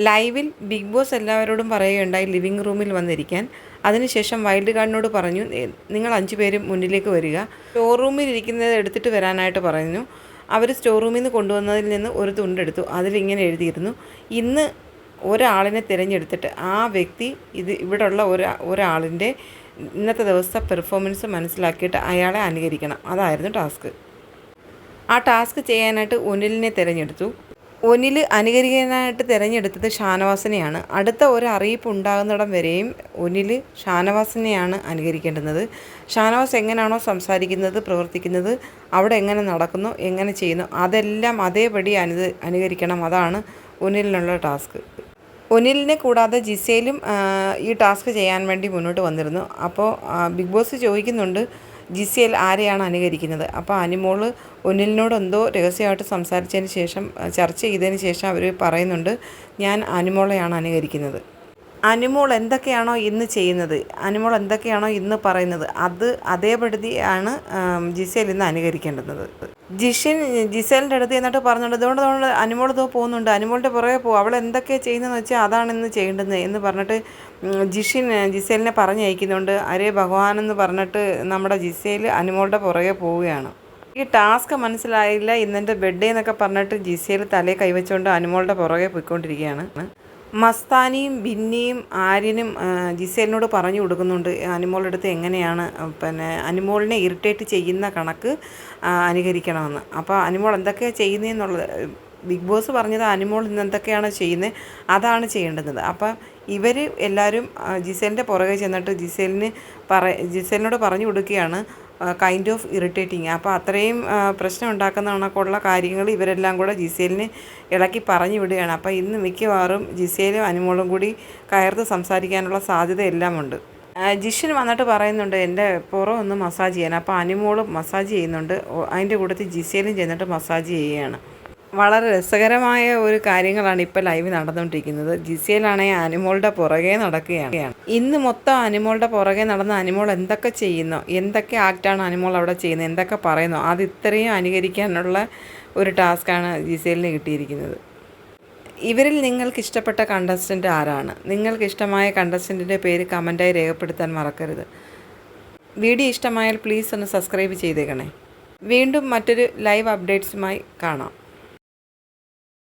ലൈവിൽ big boss എല്ലാവരോടും പറയുകയുണ്ടായി ലിവിംഗ് റൂമിൽ വന്നിരിക്കാൻ. അതിനുശേഷം വൈൽഡ് കാർഡിനോട് പറഞ്ഞു നിങ്ങൾ അഞ്ചു പേരും മുന്നിലേക്ക് വരിക. സ്റ്റോർ റൂമിൽ ഇരിക്കുന്നത് എടുത്തിട്ട് വരാനായിട്ട് പറഞ്ഞു. അവർ സ്റ്റോർ റൂമിൽ നിന്ന് കൊണ്ടുവന്നതിൽ നിന്ന് ഒരു തുണ്ടെടുത്തു അതിലിങ്ങനെ എഴുതിയിരുന്നു ഇന്ന് ഒരാളിനെ തിരഞ്ഞെടുത്തിട്ട് ആ വ്യക്തി ഇത് ഇവിടെയുള്ള ഒരു ഒരാളിന്റെ ഇന്നത്തെ ദിവസത്തെ പെർഫോമൻസ് മനസ്സിലാക്കിയിട്ട് അയാളെ അനുകരിക്കണം. അതായിരുന്നു ടാസ്ക്. ആ ടാസ്ക് ചെയ്യാനായിട്ട് ഉനിലിനെ തിരഞ്ഞെടുത്തു. ഒനിൽ അനുകരിക്കാനായിട്ട് തിരഞ്ഞെടുത്തത് ഷാനവാസിനെയാണ്. അടുത്ത ഒരു അറിയിപ്പ് ഉണ്ടാകുന്നിടം വരെയും ഒനിൽ ഷാനവാസിനെയാണ് അനുകരിക്കേണ്ടുന്നത്. ഷാനവാസ് എങ്ങനെയാണോ സംസാരിക്കുന്നത് പ്രവർത്തിക്കുന്നത് അവിടെ എങ്ങനെ നടക്കുന്നു എങ്ങനെ ചെയ്യുന്നു അതെല്ലാം അതേപടി അനു അനുകരിക്കണം. അതാണ് ഒനിലിനുള്ള ടാസ്ക്. ഒനിലിനെ കൂടാതെ ജിസയിലും ഈ ടാസ്ക് ചെയ്യാൻ വേണ്ടി മുന്നോട്ട് വന്നിരുന്നു. അപ്പോൾ ബിഗ് ബോസ് ചോദിക്കുന്നുണ്ട് ജിസയിൽ ആരെയാണ് അനുകരിക്കുന്നത്? അപ്പോൾ അനിമോൾ ഒന്നിലിനോട് എന്തോ രഹസ്യമായിട്ട് സംസാരിച്ചതിന് ശേഷം ചർച്ച ചെയ്തതിന് ശേഷം അവർ പറയുന്നുണ്ട് ഞാൻ അനിമോളെയാണ് അനുകരിക്കുന്നത്. അനിമോൾ എന്തൊക്കെയാണോ ഇന്ന് ചെയ്യുന്നത്? അനിമോൾ എന്തൊക്കെയാണോ ഇന്ന് പറയുന്നത്? അത് അതേപടി ആണ് ആം, ജിസേൽ ഇന്ന് അനുകരിക്കേണ്ടുന്നത്. ജിഷിൻ ജിസേലിന്റെ അടുത്ത് എന്നിട്ട് പറഞ്ഞുകൊണ്ട് ഇതുകൊണ്ട് അതുകൊണ്ട് അനിമോൾ ഇതോ പോകുന്നുണ്ട്. അനിമോളുടെ പുറകെ പോകും അവൾ എന്തൊക്കെയാണ് ചെയ്യുന്നതെന്ന് വെച്ചാൽ അതാണ് ഇന്ന് ചെയ്യേണ്ടത് എന്ന് പറഞ്ഞിട്ട് ജിഷിൻ ജിസേലിനെ പറഞ്ഞയക്കുന്നുണ്ട് അരേ ഭഗവാൻ എന്ന് പറഞ്ഞിട്ട് നമ്മുടെ ജിസേൽ അനിമോളുടെ പുറകെ പോവുകയാണ്. ഈ ടാസ്ക് മനസ്സിലായില്ല. ഇന്നെന്റെ ബെഡ് എന്നൊക്കെ പറഞ്ഞിട്ട് ജിസേൽ തലേ കൈവച്ചുകൊണ്ട് അനിമോളുടെ പുറകെ പോയിക്കൊണ്ടിരിക്കുകയാണ്. മസ്താനിയും ബിന്നിയും ആര്യനും ജിസേലിനോട് പറഞ്ഞു കൊടുക്കുന്നുണ്ട് അനുമോളുടെ അടുത്ത് എങ്ങനെയാണ് പിന്നെ അനുമോളിനെ ഇറിറ്റേറ്റ് ചെയ്യുന്ന കണക്ക് അനുകരിക്കണമെന്ന്. അപ്പോൾ അനുമോൾ എന്തൊക്കെയാണ് ചെയ്യുന്നതെന്നുള്ളത് ബിഗ് ബോസ് പറഞ്ഞത് അനുമോൾ ഇന്ന് എന്തൊക്കെയാണ് ചെയ്യുന്നത് അതാണ് ചെയ്യേണ്ടത്. അപ്പം ഇവർ എല്ലാവരും ജിസേലിന്റെ പുറകെ ചെന്നിട്ട് ജിസേലിന് പറ ജിസേലിനോട് പറഞ്ഞു കൊടുക്കുകയാണ് കൈൻഡ് ഓഫ് ഇറിറ്റേറ്റിങ് അപ്പോൾ അത്രയും പ്രശ്നം ഉണ്ടാക്കുന്ന കണക്കുള്ള കാര്യങ്ങൾ ഇവരെല്ലാം കൂടെ ജി സി എല്ലിന് ഇളക്കി പറഞ്ഞു വിടുകയാണ്. അപ്പോൾ ഇന്ന് മിക്കവാറും ജി സി എല്ലും അനുമോളും കൂടി കയർത്ത് സംസാരിക്കാനുള്ള സാധ്യത എല്ലാം ഉണ്ട് ജിഷിൻ വന്നിട്ട് പറയുന്നുണ്ട് എന്റെ പുറം ഒന്ന് മസാജ് ചെയ്യാൻ. അപ്പോൾ അനുമോളും മസാജ് ചെയ്യുന്നുണ്ട്. അതിന്റെ കൂട്ടത്തിൽ ജിസേലും ചെന്നിട്ട് മസാജ് ചെയ്യുകയാണ്. വളരെ രസകരമായ ഒരു കാര്യങ്ങളാണ് ഇപ്പോൾ ലൈവ് നടന്നുകൊണ്ടിരിക്കുന്നത്. ജിസയിലാണെങ്കിൽ അനിമോളുടെ പുറകെ നടക്കുകയാണ്. ഇന്ന് മൊത്തം അനിമോളുടെ പുറകെ നടന്ന അനിമോൾ എന്തൊക്കെ ചെയ്യുന്നു? എന്തൊക്കെ ആക്റ്റാണ് അനിമോൾ അവിടെ ചെയ്യുന്നത്? എന്തൊക്കെ പറയുന്നു? അത് ഇത്രയും അനുകരിക്കാനുള്ള ഒരു ടാസ്ക്കാണ് എല്ലിന് കിട്ടിയിരിക്കുന്നത്. ഇവരിൽ നിങ്ങൾക്ക് ഇഷ്ടപ്പെട്ട കണ്ടസ്റ്റന്റ് ആരാണ്? നിങ്ങൾക്ക് ഇഷ്ടമായ കണ്ടസ്റ്റന്റിന്റെ പേര് കമന്റായി രേഖപ്പെടുത്താൻ മറക്കരുത്. വീഡിയോ ഇഷ്ടമായാൽ പ്ലീസ് ഒന്ന് സബ്സ്ക്രൈബ് ചെയ്തേക്കണേ. വീണ്ടും മറ്റൊരു ലൈവ് അപ്ഡേറ്റ്സുമായി കാണാം.